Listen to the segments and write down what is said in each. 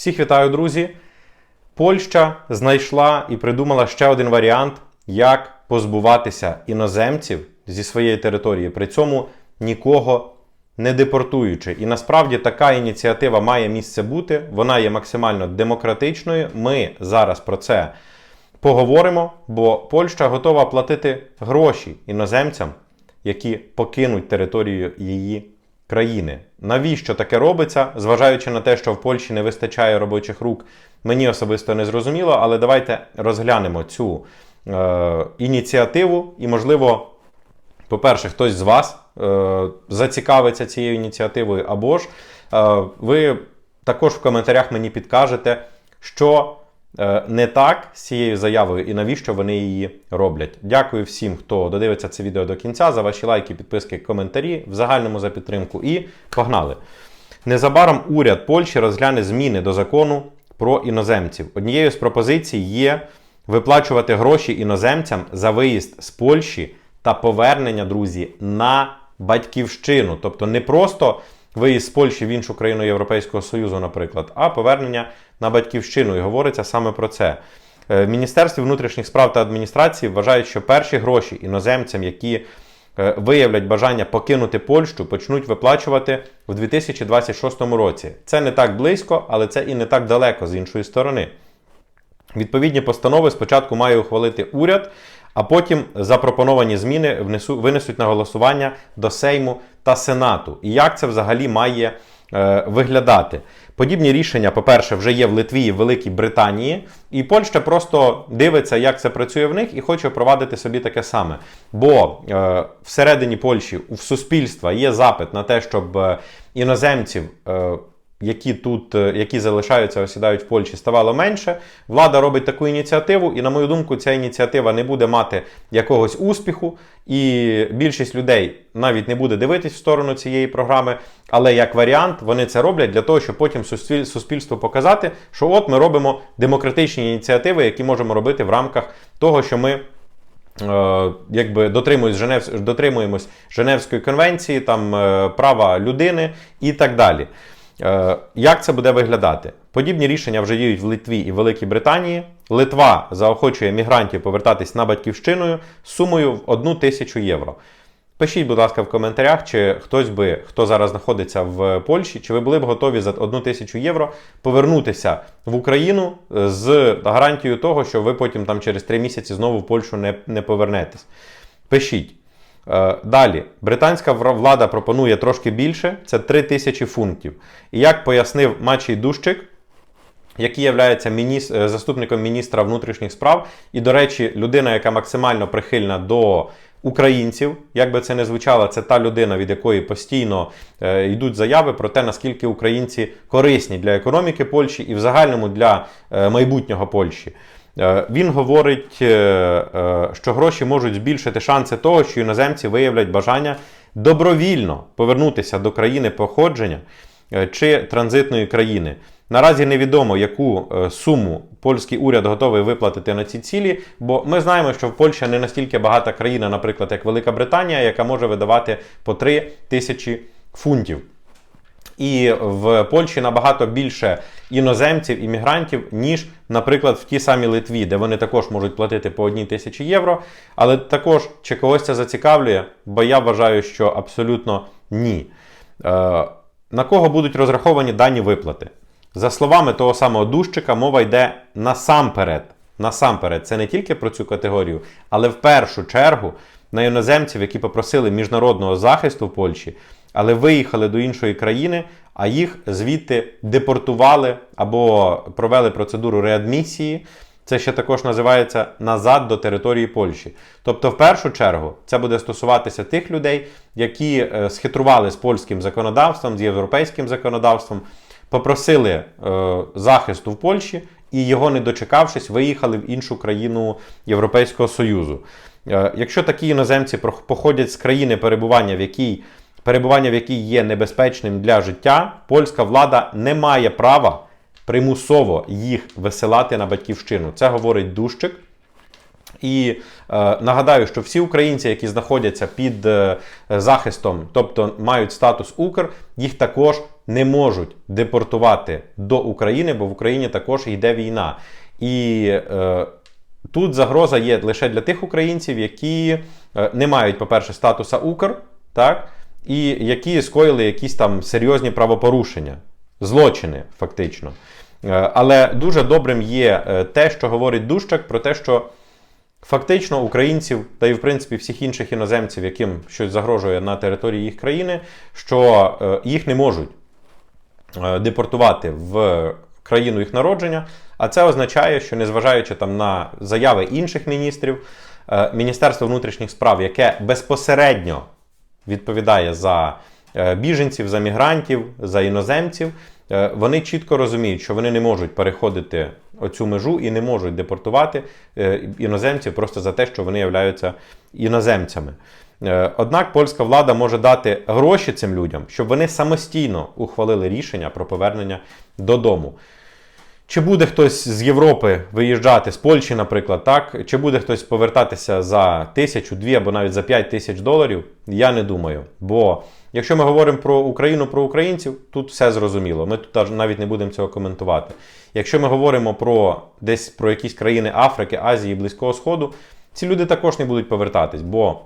Всіх вітаю, друзі! Польща знайшла і придумала ще один варіант, як позбуватися іноземців зі своєї території, при цьому нікого не депортуючи. І насправді така ініціатива має місце бути. Вона є максимально демократичною. Ми зараз про це поговоримо, бо Польща готова платити гроші іноземцям, які покинуть територію її країни. Навіщо таке робиться, зважаючи на те, що в Польщі не вистачає робочих рук, мені особисто не зрозуміло, але давайте розглянемо цю е, ініціативу і, можливо, по-перше, хтось з вас е, зацікавиться цією ініціативою, або ж е, ви також в коментарях мені підкажете, що не так з цією заявою і навіщо вони її роблять. Дякую всім, хто додивиться це відео до кінця, за ваші лайки, підписки, коментарі, в загальному за підтримку. І погнали! Незабаром уряд Польщі розгляне зміни до закону про іноземців. Однією з пропозицій є виплачувати гроші іноземцям за виїзд з Польщі та повернення, друзі, на батьківщину. Тобто не просто виїзд з Польщі в іншу країну Європейського Союзу, наприклад, а повернення на батьківщину. І говориться саме про це. Е, В Міністерстві внутрішніх справ та адміністрації вважають, що перші гроші іноземцям, які е, виявлять бажання покинути Польщу, почнуть виплачувати в 2026 році. Це не так близько, але це і не так далеко з іншої сторони. Відповідні постанови спочатку має ухвалити уряд, а потім запропоновані зміни внесу, винесуть на голосування до Сейму та Сенату. І як це взагалі має е, виглядати? Подібні рішення, по-перше, вже є в Литві і Великій Британії, і Польща просто дивиться, як це працює в них, і хоче впровадити собі таке саме. Бо е, всередині Польщі в суспільства є запит на те, щоб е, іноземців. Е, які тут, е, які залишаються, осідають в Польщі, ставало менше. Влада робить таку ініціативу, і, на мою думку, ця ініціатива не буде мати якогось успіху, і більшість людей навіть не буде дивитись в сторону цієї програми. Але як варіант, вони це роблять для того, щоб потім суспіль- суспільству показати, що от ми робимо демократичні ініціативи, які можемо робити в рамках того, що ми. Е, якби дотримуємось Женевської конвенції, там е, права людини і так далі. Е, Як це буде виглядати? Подібні рішення вже діють в Литві і Великій Британії. Литва заохочує мігрантів повертатись на батьківщиною з сумою в 1 тисячу євро. Пишіть, будь ласка, в коментарях, чи хтось би, хто зараз знаходиться в Польщі, чи ви були б готові за 1 тисячу євро повернутися в Україну з гарантією того, що ви потім там через 3 місяці знову в Польщу не, не повернетесь. Пишіть. Е, Далі, британська влада пропонує трошки більше, це 3 тисячі фунтів. І як пояснив Мачій Дущик, який є е, заступником міністра внутрішніх справ, і, до речі, людина, яка максимально прихильна до українців, як би це не звучало, це та людина, від якої постійно е, йдуть заяви про те, наскільки українці корисні для економіки Польщі і в загальному для майбутнього Польщі. Е, Він говорить, е, е, що гроші можуть збільшити шанси того, що іноземці виявлять бажання добровільно повернутися до країни походження чи транзитної країни. Наразі невідомо, яку суму польський уряд готовий виплатити на ці цілі, бо ми знаємо, що в Польща не настільки багата країна, наприклад, як Велика Британія, яка може видавати по 3 тисячі фунтів. І в Польщі набагато більше іноземців, іммігрантів, ніж, наприклад, в тій самій Литві, де вони також можуть платити по одній тисячі євро. Але також чи когось це зацікавлює, бо я вважаю, що абсолютно ні. Е, на кого будуть розраховані дані виплати? За словами того самого Дущика, мова йде насамперед. Насамперед, це не тільки про цю категорію, але в першу чергу на іноземців, які попросили міжнародного захисту в Польщі, але виїхали до іншої країни, а їх звідти депортували або провели процедуру реадмісії. Це ще також називається назад до території Польщі. Тобто, в першу чергу, це буде стосуватися тих людей, які е, схитрували з польським законодавством, з європейським законодавством, попросили е, захисту в Польщі і його не дочекавшись, виїхали в іншу країну Європейського Союзу. Е, якщо такі іноземці походять з країни перебування, в якій перебування в якій є небезпечним для життя, польська влада не має права примусово їх висилати на батьківщину. Це говорить Дущик. І е, нагадаю, що всі українці, які знаходяться під е, захистом, тобто мають статус Укр, їх також не можуть депортувати до України, бо в Україні також йде війна. І е, тут загроза є лише для тих українців, які е, не мають, по-перше, статуса Укр, так, і які скоїли якісь там серйозні правопорушення, злочини, фактично. Е, Але дуже добрим є е, те, що говорить Дущак про те, що фактично українців та і в принципі всіх інших іноземців, яким щось загрожує на території їх країни, що їх не можуть депортувати в країну їх народження. А це означає, що незважаючи там на заяви інших міністрів, е, Міністерство внутрішніх справ, яке безпосередньо відповідає за е, біженців, за мігрантів, за іноземців, е, вони чітко розуміють, що вони не можуть переходити оцю межу і не можуть депортувати іноземців просто за те, що вони являються іноземцями. Однак польська влада може дати гроші цим людям, щоб вони самостійно ухвалили рішення про повернення додому. Чи буде хтось з Європи виїжджати з Польщі, наприклад, так? Чи буде хтось повертатися за тисячу, дві або навіть за п'ять тисяч доларів? Я не думаю. Бо якщо ми говоримо про Україну, про українців, тут все зрозуміло. Ми тут навіть не будемо цього коментувати. Якщо ми говоримо про десь про якісь країни Африки, Азії, Близького Сходу, ці люди також не будуть повертатись, бо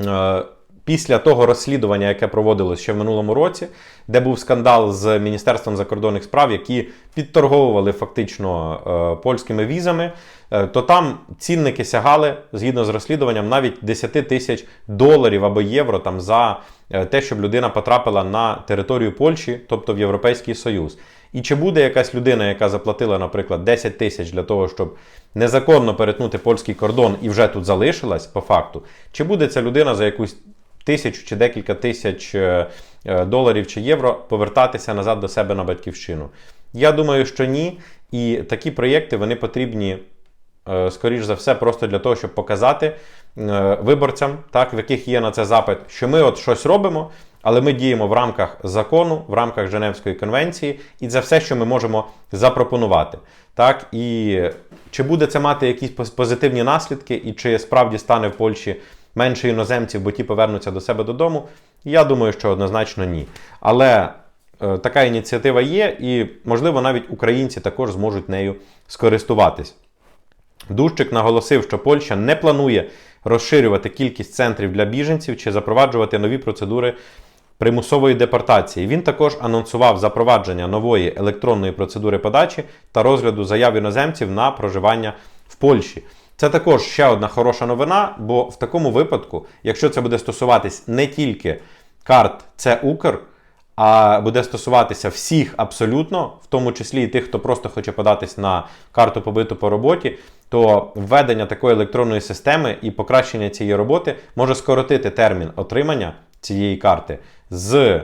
Е, Після того розслідування, яке проводилось ще в минулому році, де був скандал з Міністерством закордонних справ, які підторговували фактично е, польськими візами, е, то там цінники сягали згідно з розслідуванням навіть 10 тисяч доларів або євро там за е, те, щоб людина потрапила на територію Польщі, тобто в Європейський Союз. І чи буде якась людина, яка заплатила, наприклад, 10 тисяч для того, щоб незаконно перетнути польський кордон і вже тут залишилась по факту, чи буде ця людина за якусь тисячу чи декілька тисяч е, е, доларів чи євро повертатися назад до себе на батьківщину? Я думаю, що ні. І такі проєкти вони потрібні, е, скоріш за все, просто для того, щоб показати виборцям, так, в яких є на це запит, що ми от щось робимо, але ми діємо в рамках закону, в рамках Женевської конвенції, і це все, що ми можемо запропонувати. Так, і чи буде це мати якісь позитивні наслідки, і чи справді стане в Польщі менше іноземців, бо ті повернуться до себе додому? Я думаю, що однозначно ні. Але е, така ініціатива є, і, можливо, навіть українці також зможуть нею скористуватись. Дущик наголосив, що Польща не планує розширювати кількість центрів для біженців чи запроваджувати нові процедури примусової депортації. Він також анонсував запровадження нової електронної процедури подачі та розгляду заяв іноземців на проживання в Польщі. Це також ще одна хороша новина, бо в такому випадку, якщо це буде стосуватись не тільки карт це Укр, а буде стосуватися всіх абсолютно, в тому числі і тих, хто просто хоче податись на карту побиту по роботі, то введення такої електронної системи і покращення цієї роботи може скоротити термін отримання цієї карти з, е,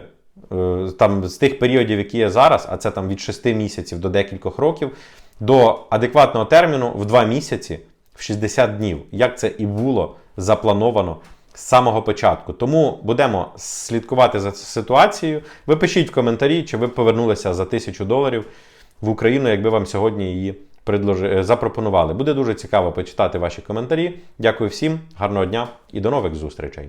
там, з тих періодів, які є зараз, а це там від 6 місяців до декількох років, до адекватного терміну в 2 місяці, в 60 днів, як це і було заплановано з самого початку. Тому будемо слідкувати за ситуацією. Ви пишіть в коментарі, чи ви повернулися за тисячу доларів в Україну, якби вам сьогодні її е, запропонували. Буде дуже цікаво почитати ваші коментарі. Дякую всім, гарного дня і до нових зустрічей.